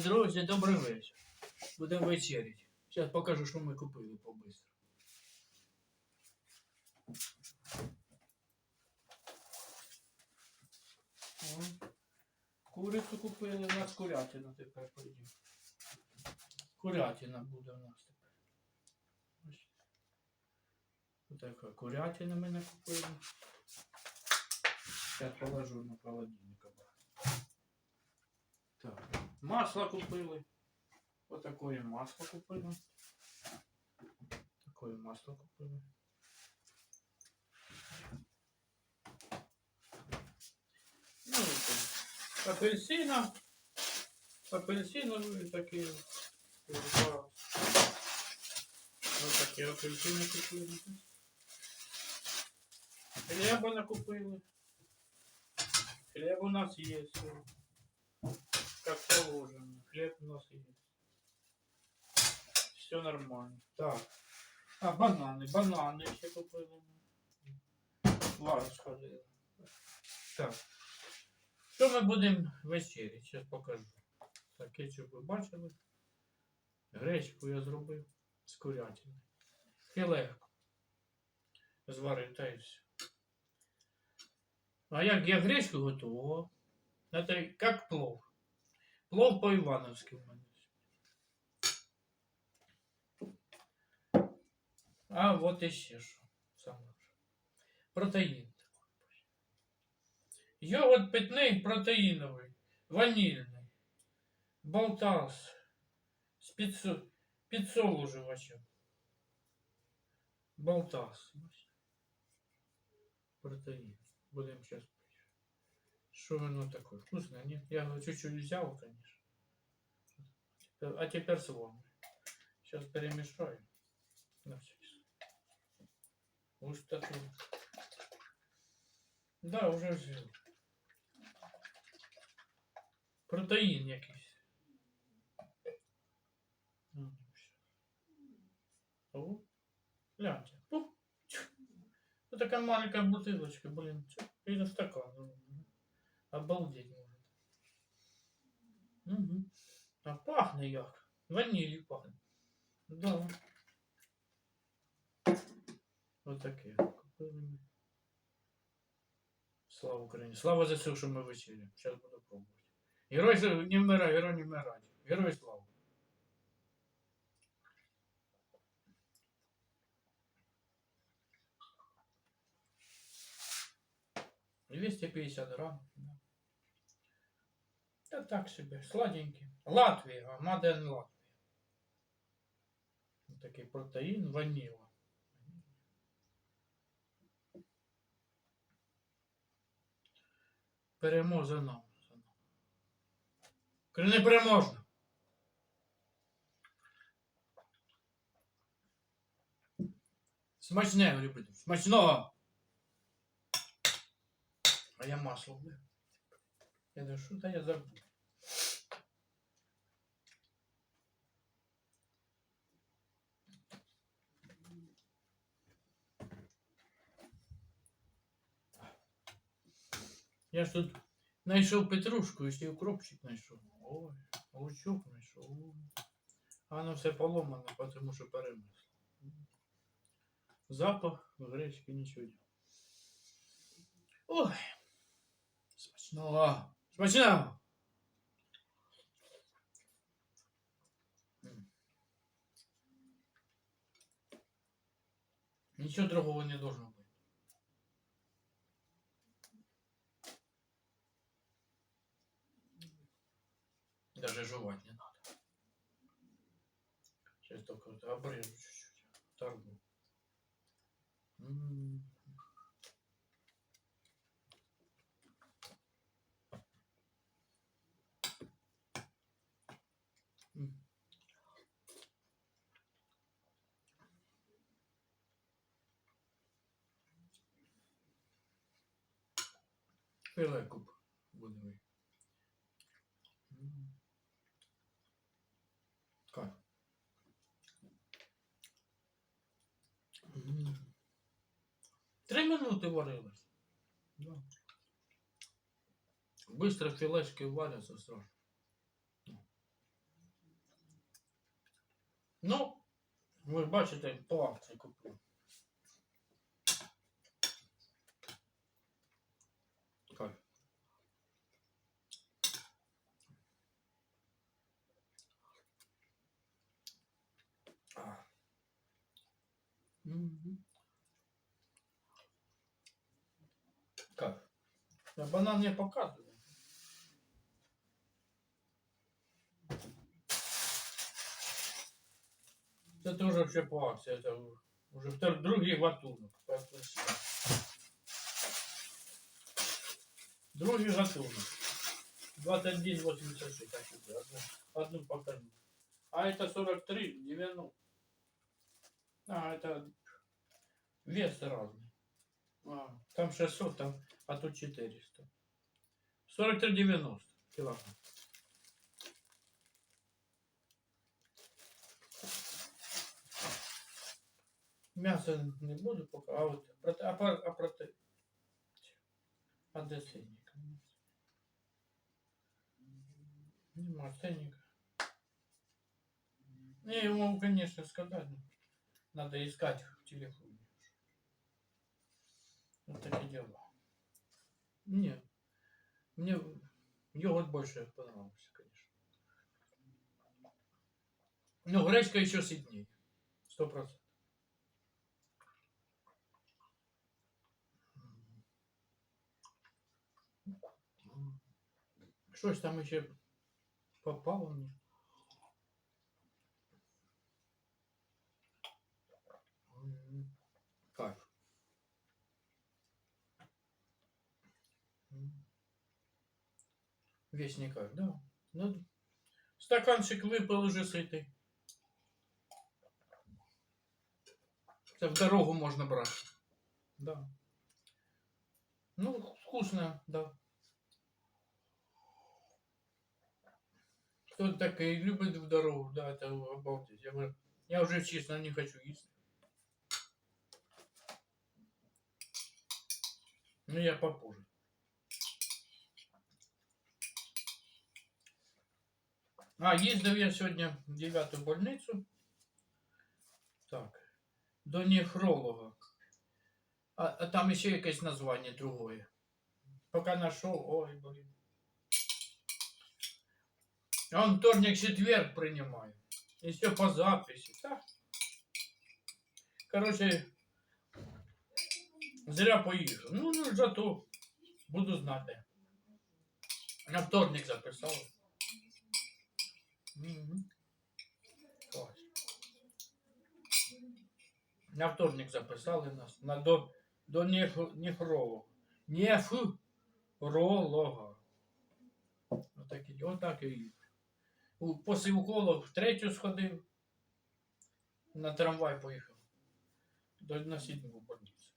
Друзі, добрий вечір. Будемо вечеряти. Зараз покажу, що ми купили побистро. О, Курицю купили, у нас курятина тепер пойде. Курятина буде у нас тепер. Ось. Отака курятина ми накупили. Зараз положу на холодильник. Так. Масло купили. Вот такое масло купили. Такое масло купили. Ну, это апельсина. Апельсиновые такие. Вот такие апельсины купили. Хлеба накупили. Хлеб у нас есть. Как положено. Хлеб у нас есть. Все нормально. Так. А, бананы. Бананы ще купили. Лара сходила. Так. Що ми будемо вечеряти? Зараз покажу. Так, кетчуп ви бачили. Гречку я зробив з курятини. Філе зварив та і все. А як я гречку готував? Це як плов. Плов по-івановськи в мене. А вот іще що. Саме. Протеїн. Йогурт питний протеїновий, ванільний, болтас з підсо... підсолужувачем. Болтас. Протеїн. Будемо зараз Что оно такое? Вкусное, нет? Я чуть-чуть взял, конечно. А теперь слон. Сейчас перемешаю. На всякий Густоту. Да, уже взял. Протеїн якийсь. Ну, О, гляньте. Ну такая маленькая бутылочка, блин. І на стакан. Обалдеть можно. Угу. А пахне як? Ванілью пахне. Да. Отаке. Купили. Слава Україні. Слава за все, що ми вечеря. Зараз буду пробувати. Герой не вмирає, герой не вмирає. Герой слава. Двести пятьдесят грамм. Да так себе, сладенький. Латвія, Маден Латвія. Такий протеїн, ваніла. Переможено. Коли не переможно. Смачне, любитель. Смачного. А я масло блин. Я думаю, що та я забув. Я ж тут знайшов петрушку, і ще й укропчик знайшов. Ой, лучок знайшов. А воно все поломано, тому що перемисло. Запах гречки нічого. Ой. Смачного. Смачного. Ничего другого не должно быть. Даже жевать не надо. Сейчас только вот обрежу чуть-чуть. Торгу. М. М. Филе куп будемо. М. Три минути варилось. Да. Быстро філешки валяться сразу. Ну, ви бачите, по акції куплю. Кайф. Я банан не показываю. Это тоже вообще по акции. Это уже втор- другий гатунок. Другий гатунок. 21,86. так вот, Одну, одну покажу. А это 43, 90. А, это вес разный. А, там 600, там, а тут 400. 43,90 килограмм. Мясо не буду пока, а вот проте, а, а проте. А де ценник? Нема ценника. Не, я могу, конечно, сказать. Надо искать в телефоне. Вот такие дела. Не, мне йогурт больше понравился, конечно. Но гречка еще сытнее. Сто процентов. Щось там ще попало мені. Весь не кайф, да. Ну, стаканчик випив уже ситий. Це в дорогу можна брати. Да. Ну, вкусно, да. Кто такой любит в дорогу, да, это обалдеть. Я, я уже честно не хочу есть. Ну, я попозже. А, їздив я сьогодні в 9 больницю. Так. До нефролога. А, а там ще якесь названня другое. Пока нашел, ой, блин. А он вторник, четверг принимаю. И все по записи. Да. Короче, зря поехал. Ну, ну, зато буду знать. де. На вторник записал. Класс. На вторник записали нас. На до, до неф, нефролога. Нефролога. Отак, і- отак і. У- в третю сходив. На трамвай поїхав. До на сідному больницю.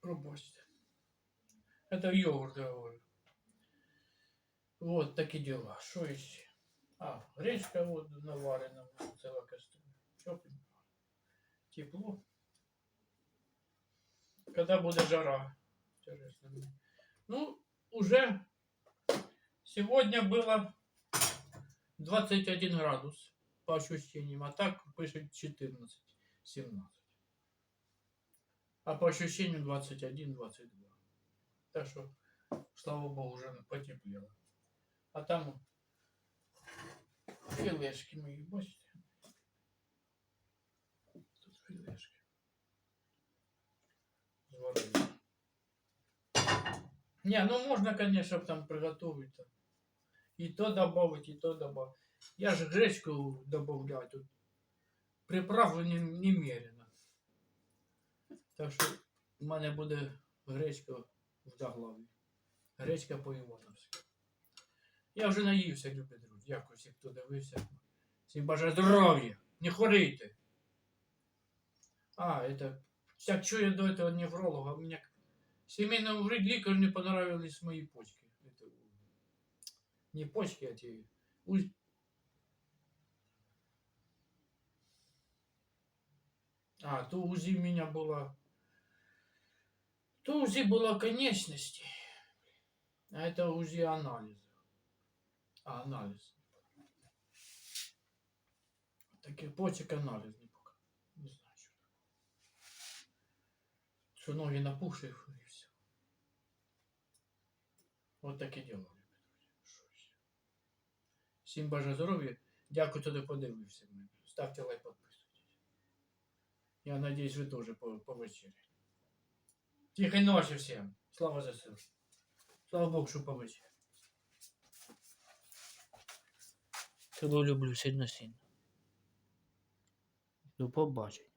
Пробачте. Это йогурт, говорю. Вот такие дела. Что еще? А, гречка вот наварена, целая кастрюля. Тепленько. Тепло. Когда будет жара? Интересно. Ну, уже сегодня было 21 градус по ощущениям, а так пишет 14, 17. А по ощущениям 21, 22. Так что, слава богу, уже потеплело. А там филешки мои, бачите? Тут филешки. Зварили. Не, ну можно, конечно, там приготовить. -то. И то добавить, и то добавить. Я же гречку добавляю тут. Приправу не, немерено. Так що в мене буде гречка в заглаві. Гречка по-івановськи. Я вже наївся, любі друзі. Дякую всім, хто дивився. Всім бажаю здоров'я. Не хворійте. А, это... Так что я до этого невролога? У меня семейному вред ликарю не понравились мои почки. Это... Не почки, а те... уз- А, то УЗИ у меня было... То УЗИ было конечности. А это УЗИ анализа. А, анализ. Таке почек аналіз не пока. Не знаю, що. Що ноги напухші і все. От таке діло. Що ще? Всім бажаю здоров'я. Дякую, хто подивився. мене. Ставте лайк, підписуйтесь. Я надіюсь, ви теж по, по вечері. Тихої ночі всім. Слава ЗСУ. Слава Богу, що по вечері. Люблю сильно-сильно. До побачення.